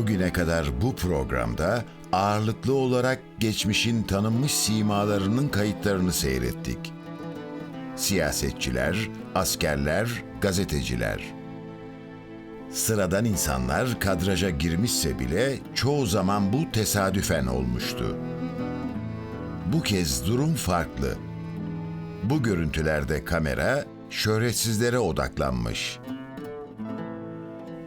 Bugüne kadar bu programda ağırlıklı olarak geçmişin tanınmış simalarının kayıtlarını seyrettik. Siyasetçiler, askerler, gazeteciler. Sıradan insanlar kadraja girmişse bile çoğu zaman bu tesadüfen olmuştu. Bu kez durum farklı. Bu görüntülerde kamera şöhretsizlere odaklanmış.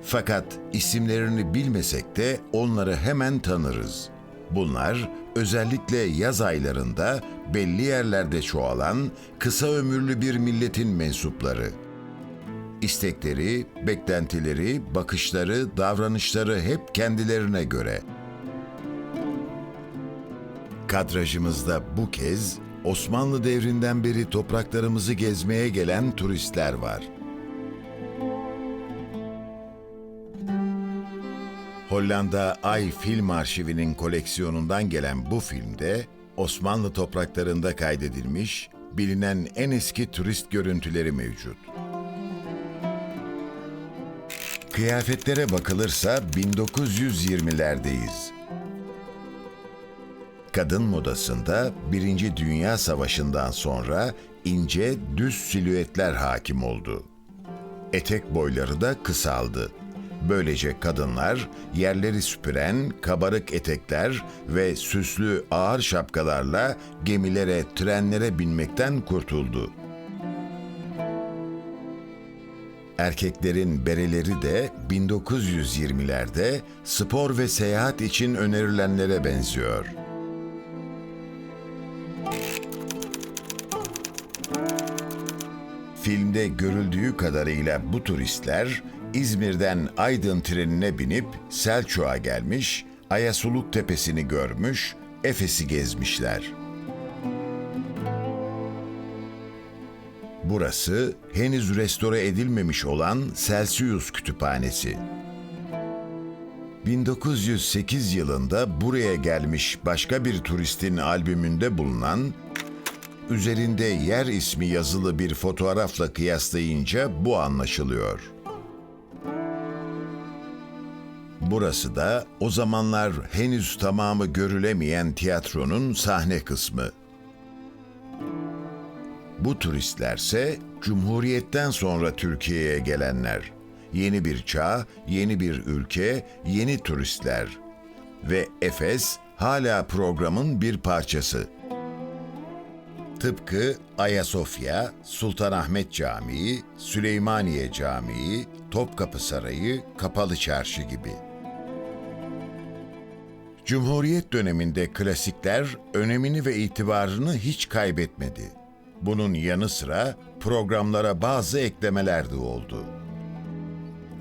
Fakat isimlerini bilmesek de onları hemen tanırız. Bunlar özellikle yaz aylarında belli yerlerde çoğalan kısa ömürlü bir milletin mensupları. İstekleri, beklentileri, bakışları, davranışları hep kendilerine göre. Kadrajımızda bu kez Osmanlı devrinden beri topraklarımızı gezmeye gelen turistler var. Hollanda Ay Film Arşivi'nin koleksiyonundan gelen bu filmde Osmanlı topraklarında kaydedilmiş bilinen en eski turist görüntüleri mevcut. Kıyafetlere bakılırsa 1920'lerdeyiz. Kadın modasında Birinci Dünya Savaşı'ndan sonra ince, düz silüetler hakim oldu. Etek boyları da kısaldı. Böylece kadınlar yerleri süpüren kabarık etekler ve süslü ağır şapkalarla gemilere, trenlere binmekten kurtuldu. Erkeklerin bereleri de 1920'lerde spor ve seyahat için önerilenlere benziyor. Filmde görüldüğü kadarıyla bu turistler İzmir'den Aydın trenine binip Selçuk'a gelmiş, Ayasuluk Tepesi'ni görmüş, Efes'i gezmişler. Burası henüz restore edilmemiş olan Celsius Kütüphanesi. 1908 yılında buraya gelmiş başka bir turistin albümünde bulunan üzerinde yer ismi yazılı bir fotoğrafla kıyaslayınca bu anlaşılıyor. Burası da o zamanlar henüz tamamı görülemeyen tiyatronun sahne kısmı. Bu turistlerse Cumhuriyet'ten sonra Türkiye'ye gelenler. Yeni bir çağ, yeni bir ülke, yeni turistler. Ve Efes hala programın bir parçası. Tıpkı Ayasofya, Sultanahmet Camii, Süleymaniye Camii, Topkapı Sarayı, Kapalı Çarşı gibi. Cumhuriyet döneminde klasikler önemini ve itibarını hiç kaybetmedi. Bunun yanı sıra programlara bazı eklemeler de oldu.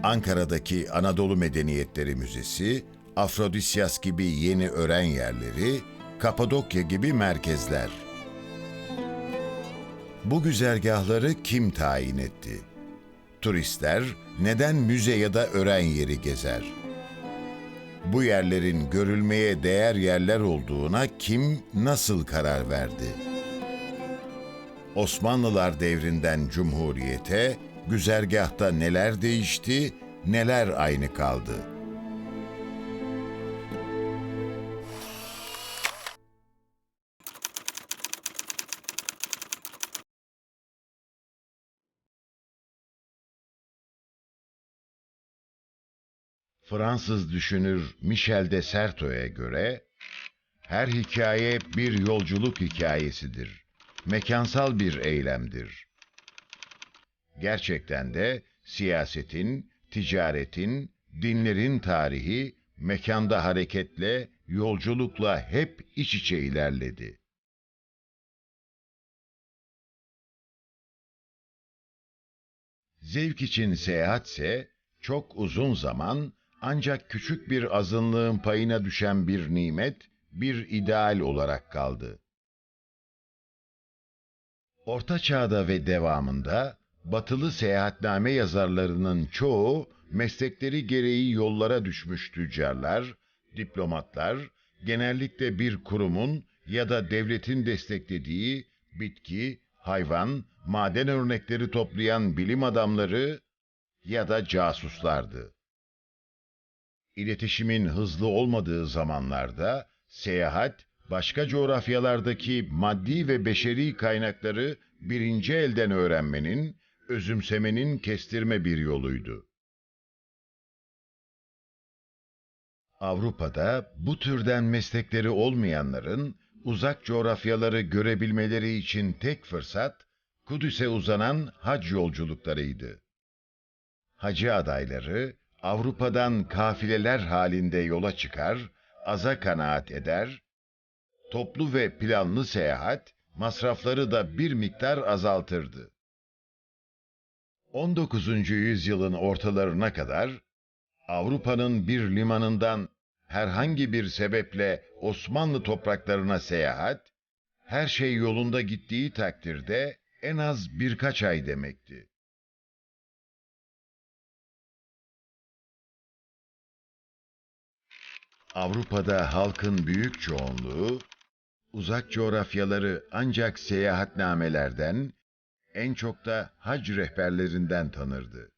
Ankara'daki Anadolu Medeniyetleri Müzesi, Afrodisyas gibi yeni öğren yerleri, Kapadokya gibi merkezler. Bu güzergahları kim tayin etti? Turistler neden müze ya da öğren yeri gezer? Bu yerlerin görülmeye değer yerler olduğuna kim nasıl karar verdi? Osmanlılar devrinden Cumhuriyete güzergahta neler değişti, neler aynı kaldı? Fransız düşünür Michel de Certeau'ya göre her hikaye bir yolculuk hikayesidir. Mekansal bir eylemdir. Gerçekten de siyasetin, ticaretin, dinlerin tarihi mekanda hareketle, yolculukla hep iç içe ilerledi. Zevk için seyahatse çok uzun zaman ancak küçük bir azınlığın payına düşen bir nimet, bir ideal olarak kaldı. Orta Çağ'da ve devamında batılı seyahatname yazarlarının çoğu meslekleri gereği yollara düşmüş tüccarlar, diplomatlar, genellikle bir kurumun ya da devletin desteklediği bitki, hayvan, maden örnekleri toplayan bilim adamları ya da casuslardı. İletişimin hızlı olmadığı zamanlarda seyahat, başka coğrafyalardaki maddi ve beşeri kaynakları birinci elden öğrenmenin, özümsemenin kestirme bir yoluydu. Avrupa'da bu türden meslekleri olmayanların uzak coğrafyaları görebilmeleri için tek fırsat Kudüs'e uzanan hac yolculuklarıydı. Hacı adayları Avrupa'dan kafileler halinde yola çıkar, aza kanaat eder, toplu ve planlı seyahat masrafları da bir miktar azaltırdı. 19. yüzyılın ortalarına kadar Avrupa'nın bir limanından herhangi bir sebeple Osmanlı topraklarına seyahat, her şey yolunda gittiği takdirde en az birkaç ay demekti. Avrupa'da halkın büyük çoğunluğu, uzak coğrafyaları ancak seyahatnamelerden, en çok da hac rehberlerinden tanırdı.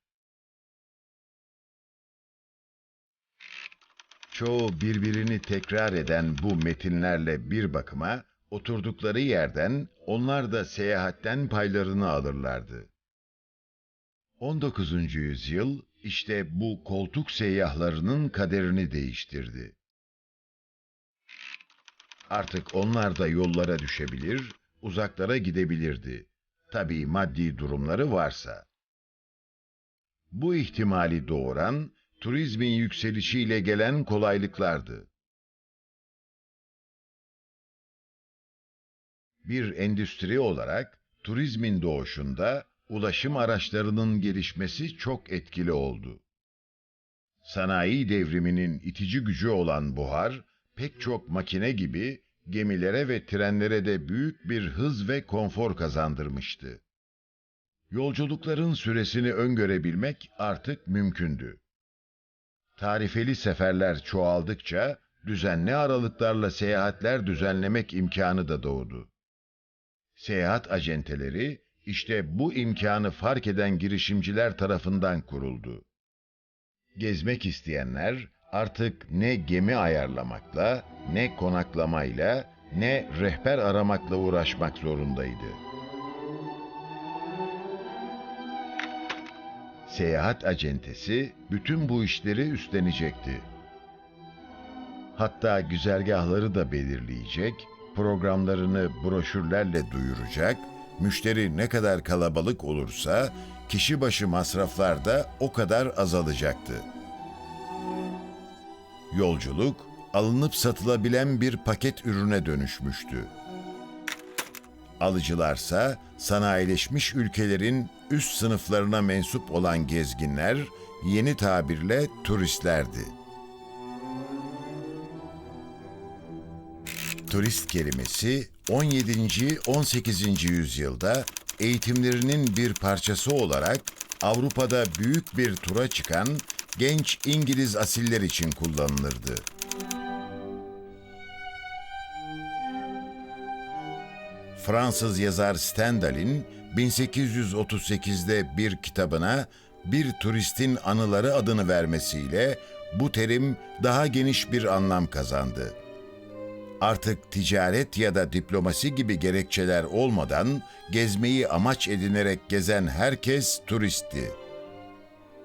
Çoğu birbirini tekrar eden bu metinlerle bir bakıma oturdukları yerden onlar da seyahatten paylarını alırlardı. 19. yüzyıl işte bu koltuk seyyahlarının kaderini değiştirdi. Artık onlar da yollara düşebilir, uzaklara gidebilirdi. Tabii maddi durumları varsa. Bu ihtimali doğuran turizmin yükselişiyle gelen kolaylıklardı. Bir endüstri olarak turizmin doğuşunda ulaşım araçlarının gelişmesi çok etkili oldu. Sanayi devriminin itici gücü olan buhar, pek çok makine gibi gemilere ve trenlere de büyük bir hız ve konfor kazandırmıştı. Yolculukların süresini öngörebilmek artık mümkündü. Tarifeli seferler çoğaldıkça düzenli aralıklarla seyahatler düzenlemek imkanı da doğdu. Seyahat acenteleri işte bu imkanı fark eden girişimciler tarafından kuruldu. Gezmek isteyenler artık ne gemi ayarlamakla, ne konaklamayla, ne rehber aramakla uğraşmak zorundaydı. Seyahat acentesi bütün bu işleri üstlenecekti. Hatta güzergahları da belirleyecek, programlarını broşürlerle duyuracak, müşteri ne kadar kalabalık olursa kişi başı masraflar da o kadar azalacaktı. Yolculuk alınıp satılabilen bir paket ürüne dönüşmüştü. Alıcılarsa sanayileşmiş ülkelerin üst sınıflarına mensup olan gezginler, yeni tabirle turistlerdi. Turist kelimesi 17. 18. yüzyılda eğitimlerinin bir parçası olarak Avrupa'da büyük bir tura çıkan genç İngiliz asiller için kullanılırdı. Fransız yazar Stendhal'in 1838'de bir kitabına bir turistin anıları adını vermesiyle bu terim daha geniş bir anlam kazandı. Artık ticaret ya da diplomasi gibi gerekçeler olmadan gezmeyi amaç edinerek gezen herkes turistti.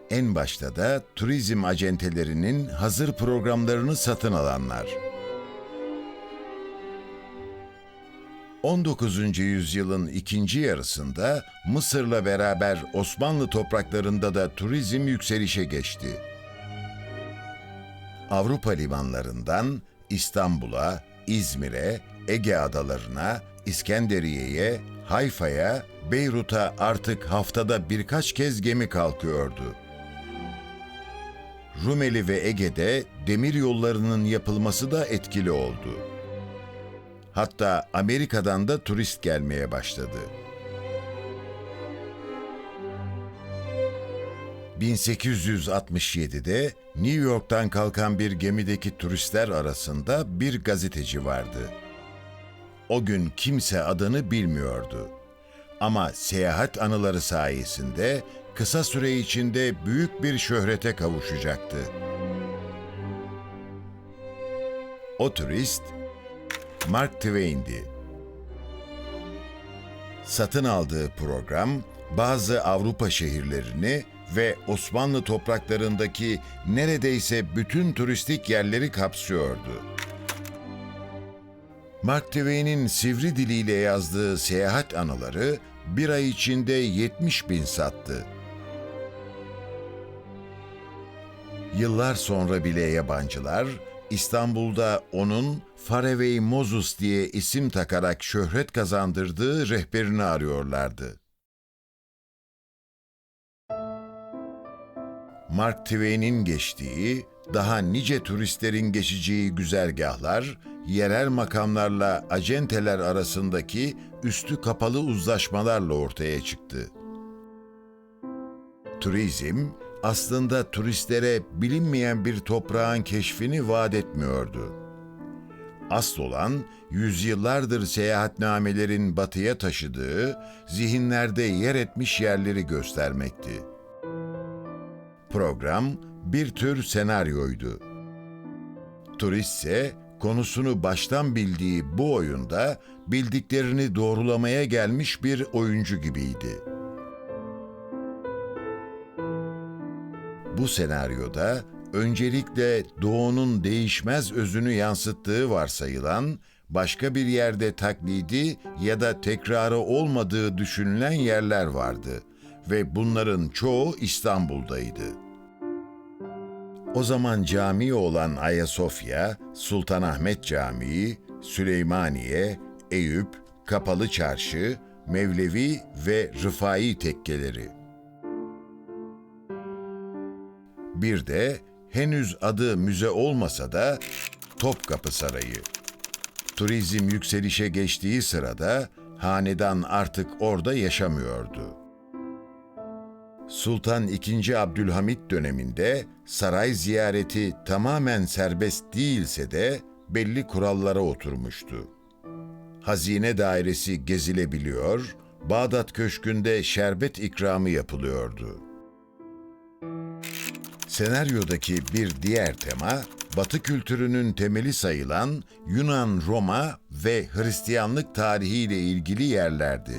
En başta da turizm acentelerinin hazır programlarını satın alanlar. 19. yüzyılın ikinci yarısında Mısır'la beraber Osmanlı topraklarında da turizm yükselişe geçti. Avrupa limanlarından İstanbul'a, İzmir'e, Ege adalarına, İskenderiye'ye, Hayfa'ya, Beyrut'a artık haftada birkaç kez gemi kalkıyordu. Rumeli ve Ege'de demir yollarının yapılması da etkili oldu. Hatta Amerika'dan da turist gelmeye başladı. 1867'de New York'tan kalkan bir gemideki turistler arasında bir gazeteci vardı. O gün kimse adını bilmiyordu. Ama seyahat anıları sayesinde kısa süre içinde büyük bir şöhrete kavuşacaktı. O turist Mark Twain'di. Satın aldığı program bazı Avrupa şehirlerini ve Osmanlı topraklarındaki neredeyse bütün turistik yerleri kapsıyordu. Mark Twain'in sivri diliyle yazdığı seyahat anıları bir ay içinde 70 bin sattı. Yıllar sonra bile yabancılar İstanbul'da onun Fareway Moses diye isim takarak şöhret kazandırdığı rehberini arıyorlardı. Mark Twain'in geçtiği, daha nice turistlerin geçeceği güzergahlar, yerel makamlarla acenteler arasındaki üstü kapalı uzlaşmalarla ortaya çıktı. Turizm, aslında turistlere bilinmeyen bir toprağın keşfini vaat etmiyordu. Asıl olan, yüzyıllardır seyahatnamelerin batıya taşıdığı, zihinlerde yer etmiş yerleri göstermekti. Program bir tür senaryoydu. Turistse konusunu baştan bildiği bu oyunda bildiklerini doğrulamaya gelmiş bir oyuncu gibiydi. Bu senaryoda öncelikle doğunun değişmez özünü yansıttığı varsayılan, başka bir yerde taklidi ya da tekrarı olmadığı düşünülen yerler vardı ve bunların çoğu İstanbul'daydı. O zaman cami olan Ayasofya, Sultanahmet Camii, Süleymaniye, Eyüp, Kapalı Çarşı, Mevlevi ve Rıfai tekkeleri. Bir de henüz adı müze olmasa da Topkapı Sarayı. Turizm yükselişe geçtiği sırada hanedan artık orada yaşamıyordu. Sultan II. Abdülhamit döneminde saray ziyareti tamamen serbest değilse de belli kurallara oturmuştu. Hazine dairesi gezilebiliyor, Bağdat Köşkü'nde şerbet ikramı yapılıyordu. Senaryodaki bir diğer tema, Batı kültürünün temeli sayılan Yunan, Roma ve Hristiyanlık tarihiyle ilgili yerlerdi.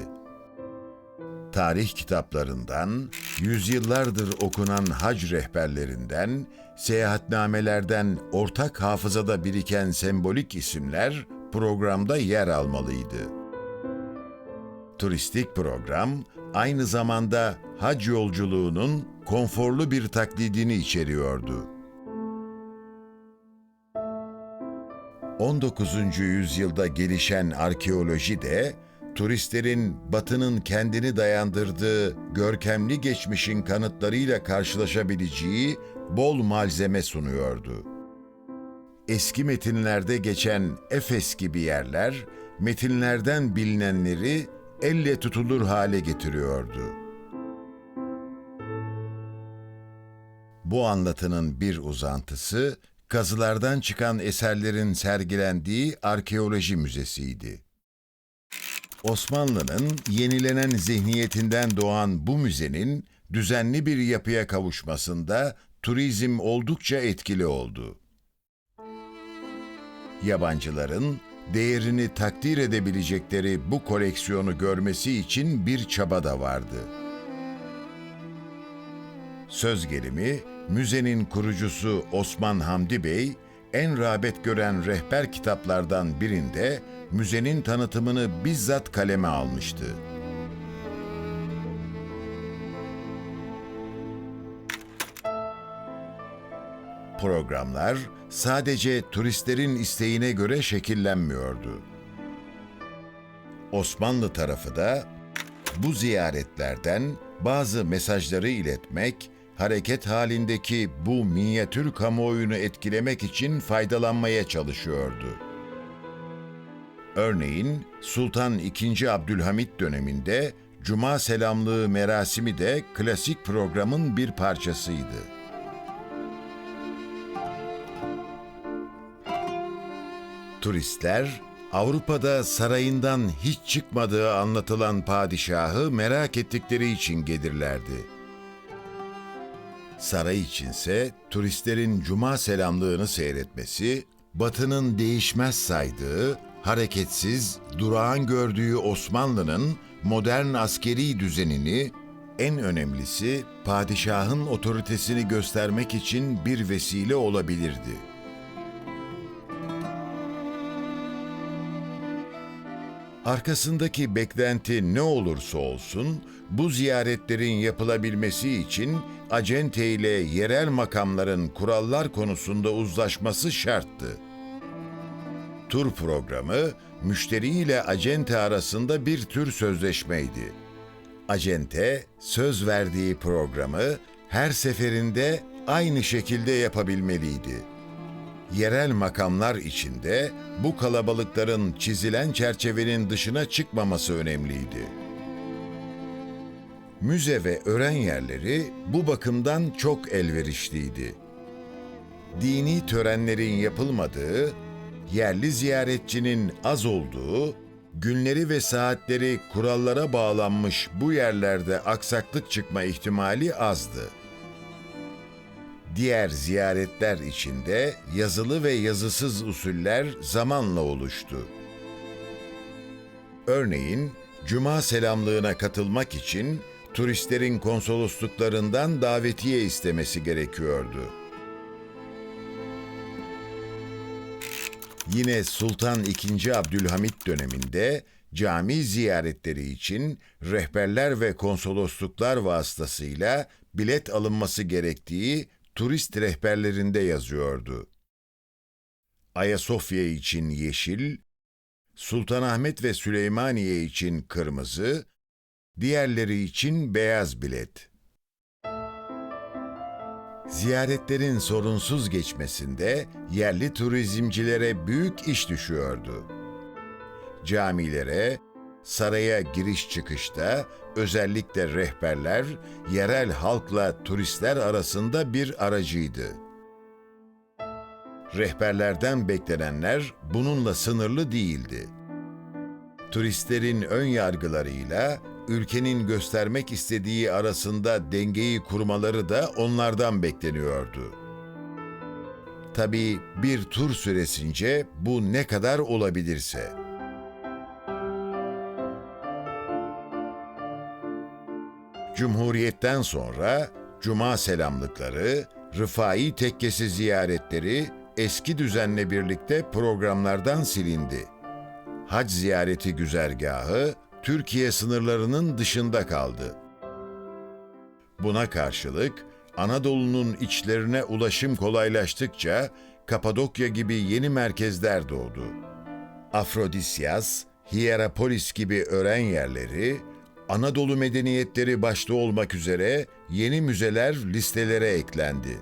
Tarih kitaplarından, yüzyıllardır okunan hac rehberlerinden, seyahatnamelerden ortak hafızada biriken sembolik isimler programda yer almalıydı. Turistik program aynı zamanda hac yolculuğunun konforlu bir taklidini içeriyordu. 19. yüzyılda gelişen arkeoloji de turistlerin batının kendini dayandırdığı görkemli geçmişin kanıtlarıyla karşılaşabileceği bol malzeme sunuyordu. Eski metinlerde geçen Efes gibi yerler, metinlerden bilinenleri elle tutulur hale getiriyordu. Bu anlatının bir uzantısı, kazılardan çıkan eserlerin sergilendiği arkeoloji müzesiydi. Osmanlı'nın yenilenen zihniyetinden doğan bu müzenin düzenli bir yapıya kavuşmasında turizm oldukça etkili oldu. Yabancıların değerini takdir edebilecekleri bu koleksiyonu görmesi için bir çaba da vardı. Söz gelimi, müzenin kurucusu Osman Hamdi Bey, en rağbet gören rehber kitaplardan birinde müzenin tanıtımını bizzat kaleme almıştı. Programlar sadece turistlerin isteğine göre şekillenmiyordu. Osmanlı tarafı da bu ziyaretlerden bazı mesajları iletmek, hareket halindeki bu minyatür kamuoyunu etkilemek için faydalanmaya çalışıyordu. Örneğin Sultan II. Abdülhamit döneminde Cuma selamlığı merasimi de klasik programın bir parçasıydı. Turistler Avrupa'da sarayından hiç çıkmadığı anlatılan padişahı merak ettikleri için gelirlerdi. Saray içinse turistlerin cuma selamlığını seyretmesi, Batı'nın değişmez saydığı, hareketsiz, durağan gördüğü Osmanlı'nın modern askeri düzenini, en önemlisi padişahın otoritesini göstermek için bir vesile olabilirdi. Arkasındaki beklenti ne olursa olsun, bu ziyaretlerin yapılabilmesi için acente ile yerel makamların kurallar konusunda uzlaşması şarttı. Tur programı, müşteri ile acente arasında bir tür sözleşmeydi. Acente, söz verdiği programı her seferinde aynı şekilde yapabilmeliydi yerel makamlar içinde bu kalabalıkların çizilen çerçevenin dışına çıkmaması önemliydi. Müze ve öğren yerleri bu bakımdan çok elverişliydi. Dini törenlerin yapılmadığı, yerli ziyaretçinin az olduğu, günleri ve saatleri kurallara bağlanmış bu yerlerde aksaklık çıkma ihtimali azdı. Diğer ziyaretler içinde yazılı ve yazısız usuller zamanla oluştu. Örneğin, cuma selamlığına katılmak için turistlerin konsolosluklarından davetiye istemesi gerekiyordu. Yine Sultan II. Abdülhamit döneminde cami ziyaretleri için rehberler ve konsolosluklar vasıtasıyla bilet alınması gerektiği turist rehberlerinde yazıyordu. Ayasofya için yeşil, Sultanahmet ve Süleymaniye için kırmızı, diğerleri için beyaz bilet. Ziyaretlerin sorunsuz geçmesinde yerli turizmcilere büyük iş düşüyordu. Camilere, saraya giriş çıkışta özellikle rehberler yerel halkla turistler arasında bir aracıydı. Rehberlerden beklenenler bununla sınırlı değildi. Turistlerin ön yargılarıyla ülkenin göstermek istediği arasında dengeyi kurmaları da onlardan bekleniyordu. Tabii bir tur süresince bu ne kadar olabilirse. Cumhuriyetten sonra cuma selamlıkları, Rıfai tekkesi ziyaretleri eski düzenle birlikte programlardan silindi. Hac ziyareti güzergahı Türkiye sınırlarının dışında kaldı. Buna karşılık Anadolu'nun içlerine ulaşım kolaylaştıkça Kapadokya gibi yeni merkezler doğdu. Afrodisyas, Hierapolis gibi öğren yerleri, Anadolu medeniyetleri başta olmak üzere yeni müzeler listelere eklendi.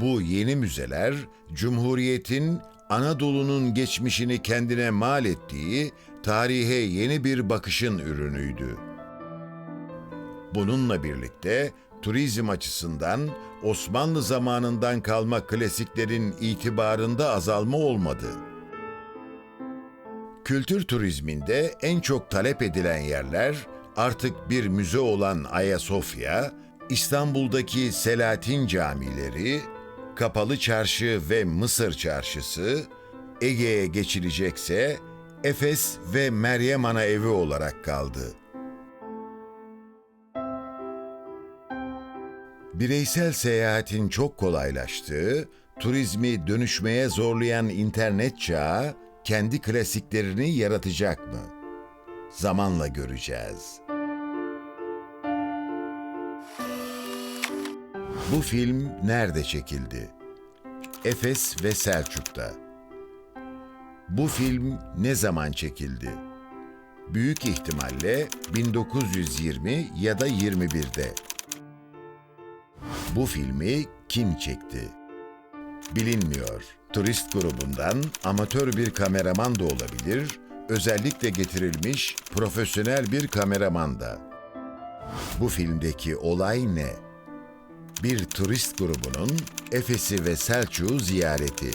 Bu yeni müzeler, Cumhuriyet'in Anadolu'nun geçmişini kendine mal ettiği tarihe yeni bir bakışın ürünüydü. Bununla birlikte turizm açısından Osmanlı zamanından kalma klasiklerin itibarında azalma olmadı. Kültür turizminde en çok talep edilen yerler artık bir müze olan Ayasofya, İstanbul'daki Selahattin camileri, Kapalı Çarşı ve Mısır Çarşısı, Ege'ye geçilecekse Efes ve Meryem Ana evi olarak kaldı. Bireysel seyahatin çok kolaylaştığı, turizmi dönüşmeye zorlayan internet çağı kendi klasiklerini yaratacak mı? Zamanla göreceğiz. Bu film nerede çekildi? Efes ve Selçuk'ta. Bu film ne zaman çekildi? Büyük ihtimalle 1920 ya da 21'de. Bu filmi kim çekti? Bilinmiyor. Turist grubundan amatör bir kameraman da olabilir, özellikle getirilmiş profesyonel bir kameraman da. Bu filmdeki olay ne? Bir turist grubunun Efes'i ve Selçuk'u ziyareti.